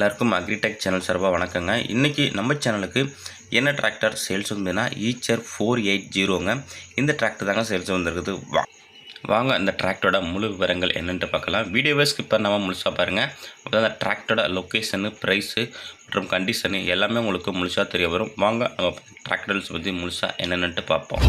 எல்லாருக்கும் agritech channel சார்பாக வணக்கங்க. இன்றைக்கி நம்ம சேனலுக்கு என்ன டிராக்டர் சேல்ஸ் வந்ததுன்னா ஈச்சர் ஃபோர் எயிட் ஜீரோங்க இந்த டிராக்டர் தாங்க சேல்ஸ் வந்திருக்குது. வா வாங்க இந்த டிராக்டரோட முழு விவரங்கள் என்னென்ட்டு பார்க்கலாம். வீடியோவை ஸ்கிப் பண்ணாமல் முழுசாக பாருங்கள் அப்போ அந்த டிராக்டரோட லொக்கேஷனு ப்ரைஸு மற்றும் கண்டிஷனு எல்லாமே உங்களுக்கு முழுசாக தெரிய வரும். வாங்க நம்ம டிராக்டர்ஸ் பற்றி முழுசாக என்னென்னட்டு பார்ப்போம்.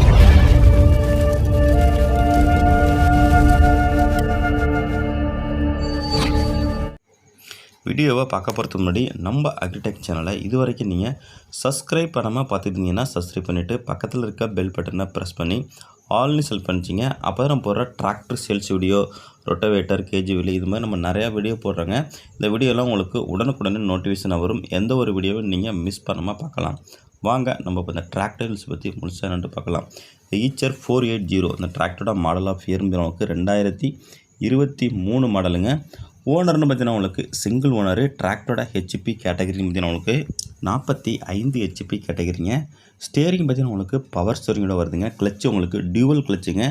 வீடியோவை பார்க்க போகிறதுக்கு முன்னாடி நம்ம அக்ரிடெக் சேனலை இது வரைக்கும் நீங்கள் சப்ஸ்கிரைப் பண்ணாமல் பார்த்துருந்தீங்கன்னா சப்ஸ்கிரைப் பண்ணிவிட்டு பக்கத்தில் இருக்க பெல் பட்டனை ப்ரெஸ் பண்ணி ஆல்னு செல் பண்ணிச்சிங்க அப்போ தான் போடுற டிராக்டர் சேல்ஸ் வீடியோ ரொட்டவேட்டர் கேஜிவிலி இது மாதிரி நம்ம நிறையா வீடியோ போடுறோங்க. இந்த வீடியோலாம் உங்களுக்கு உடனுக்குடனே நோட்டிஃபிகேஷன் வரும். எந்த ஒரு வீடியோவும் நீங்கள் மிஸ் பண்ணாமல் பார்க்கலாம். வாங்க நம்ம இப்போ இந்த டிராக்டர்ஸ் பற்றி முழுசாக நின்று பார்க்கலாம். ஈச்சர் ஃபோர் எயிட் ஜீரோ இந்த டிராக்டரோட மாடல் ஆஃப் இயர் நமக்கு ரெண்டாயிரத்தி இருபத்தி மூணு மாடலுங்க ஓனர்னு பார்த்தீங்கன்னா உங்களுக்கு சிங்கிள் ஓனரு டிராக்டரோட ஹெச்பி கேட்டகரின்னு பார்த்தீங்கன்னா உங்களுக்கு நாற்பத்தி ஐந்து ஹெச்பி கேட்டகரிங்க ஸ்டேரிங் பார்த்தீங்கன்னா உங்களுக்கு பவர் ஸ்டேரிங்கோட வருதுங்க. கிளச்சு உங்களுக்கு டியூவல் கிளச்சுங்க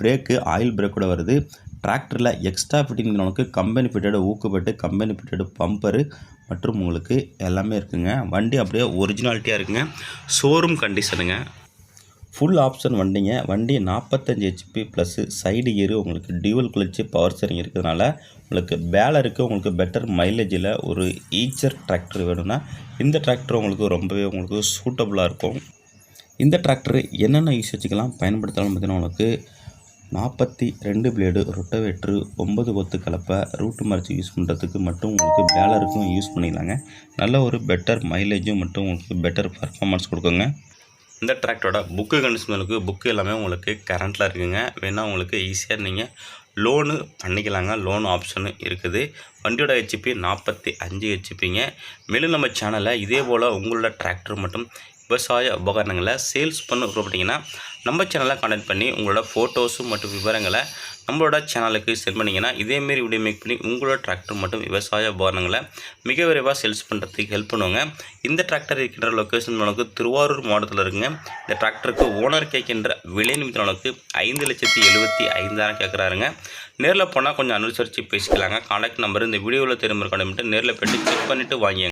பிரேக்கு ஆயில் பிரேக்கோட வருது. டிராக்டரில் எக்ஸ்ட்ரா ஃபிட்டிங் உங்களுக்கு கம்பெனி ஃபிட்டடு ஊக்குப்பட்டு கம்பெனி ஃபிட்டடு பம்பரு மற்றும் உங்களுக்கு எல்லாமே இருக்குங்க. வண்டி அப்படியே ஒரிஜினாலிட்டியாக இருக்குங்க. ஷோரூம் கண்டிஷனுங்க ஃபுல் ஆப்ஷன் வண்டிங்க. வண்டி நாற்பத்தஞ்சு ஹெச்பி ப்ளஸ்ஸு சைடு ஏறு உங்களுக்கு டியூவல் குளிச்சு பவர் ஸ்டேரிங் இருக்கிறதுனால உங்களுக்கு பேலருக்கு உங்களுக்கு பெட்டர் மைலேஜில் ஒரு ஈச்சர் டிராக்டர் வேணும்னா இந்த டிராக்டர் உங்களுக்கு ரொம்பவே உங்களுக்கு சூட்டபுளாக இருக்கும். இந்த டிராக்டர் என்னென்ன யூஸ் வச்சுக்கலாம்? பயன்படுத்தலாம் பார்த்தீங்கன்னா உங்களுக்கு நாற்பத்தி ரெண்டு பிளேடு ரொட்டவேட்ரு ஒம்பது கொத்து கலப்பை ரூட்டு மறைச்சி யூஸ் பண்ணுறதுக்கு மட்டும் உங்களுக்கு பேலருக்கும் யூஸ் பண்ணிக்கலாங்க. நல்ல ஒரு பெட்டர் மைலேஜும் மட்டும் உங்களுக்கு பெட்டர் பர்ஃபார்மன்ஸ் கொடுக்குங்க. இந்த டிராக்டரோட புக்கு கண்டிஷனுக்கு புக்கு எல்லாமே உங்களுக்கு கரண்ட்டில் இருக்குங்க. வேணால் உங்களுக்கு ஈஸியாக நீங்கள் லோனு பண்ணிக்கலாங்க. லோன் ஆப்ஷனு இருக்குது. வண்டியோட ஹெச்பி நாற்பத்தி அஞ்சு ஹெச்பிங்க மேலும் நம்ம சேனலில் இதே போல் உங்களோட டிராக்டர் மற்றும் விவசாய உபகரணங்களை சேல்ஸ் பண்ண விருப்பப்பட்டீங்கன்னா நம்ம சேனலை கான்டாக்ட் பண்ணி உங்களோட ஃபோட்டோஸும் மற்றும் விவரங்களை நம்மளோட சேனலுக்கு சென்ட் பண்ணிங்கன்னா இதேமாரி வீடியோ மேக் பண்ணி உங்களோட டிராக்டர் மற்றும் விவசாய உபகரணங்களை மிக விரைவாக சேல்ஸ் பண்ணுறதுக்கு ஹெல்ப் பண்ணுவாங்க இந்த டிராக்டர் இருக்கின்ற லொக்கேஷன் நமக்கு திருவாரூர் மாவட்டத்தில் இருக்குங்க. இந்த டிராக்டருக்கு ஓனர் கேட்கின்ற விலை நிமித்தம் நமக்கு ஐந்து லட்சத்தி எழுபத்தி ஐந்தாயிரம் கேட்குறாருங்க. நேரில் போனால் கொஞ்சம் அனுசரித்து பேசிக்கலாங்க. கான்டாக்ட் நம்பர் இந்த வீடியோவில் திரும்ப இருக்கணும் நேரில் போய்ட்டு செக் பண்ணிவிட்டு வாங்கிங்க